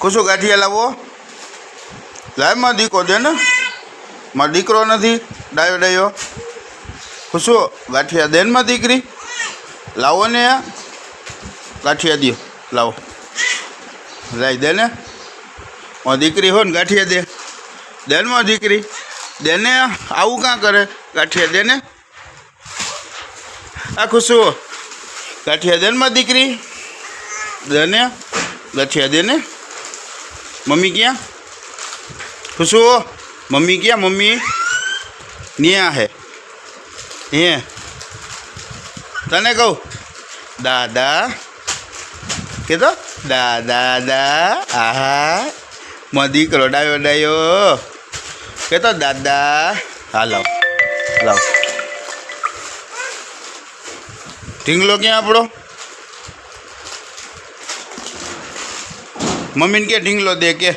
ખુશું ગાંઠિયા લાવો લાય માં દીકો દે ને મારો દીકરો નથી ડાયો ડાયો ખુશું ગાંઠિયા દે ને માં દીકરી લાવો ને ગાંઠિયા દ્યો લાવો લાઈ દે ને મારી દીકરી હોય ને ગાંઠિયા દે દે ને મારી દીકરી દે ને આવું કાં કરે ગાંઠિયા દે ને આ ખુશું ગાંઠિયા દે ને મારી દીકરી દે ને ગાંઠિયા દે ને મમ્મી ક્યાં? ખુશુ મમ્મી ક્યાં, મમ્મી? ન્યા હે. હે. તને કહું? દાદા. કીધો દાદા દા આહા. મો દીકરો ડાયો ડાયો. કહેતો દાદા. હા લાવ લાવ ઢીંગલો ક્યાં આપણો? मम्मी के ढींग लो दे के।